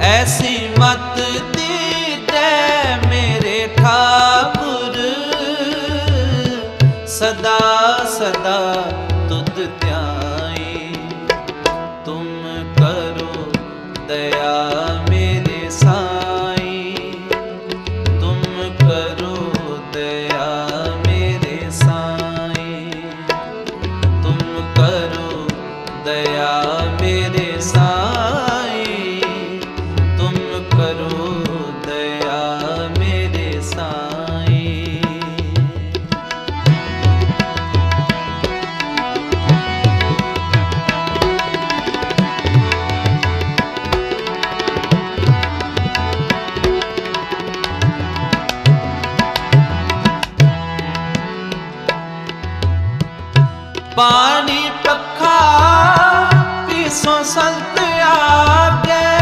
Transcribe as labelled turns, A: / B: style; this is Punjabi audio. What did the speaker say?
A: ਐਸੀ ਮਤ ਤੀਤੈ ਮੇਰੇ ਠਾਕੁਰ। ਸਦਾ ਸਦਾ ਤੁਧ ਧਿਆਈ। ਤੁਮ ਕਰੋ ਦਇਆ ਮੇਰੇ ਸਾਈ। ਤੁਮ ਕਰੋ ਦਇਆ ਮੇਰੇ ਸਾਈ। ਤੁਮ ਕਰੋ ਦਇਆ ਪਾਣੀ ਪੱਖਾ ਤੀਸੋ ਸੰਤ ਆਪ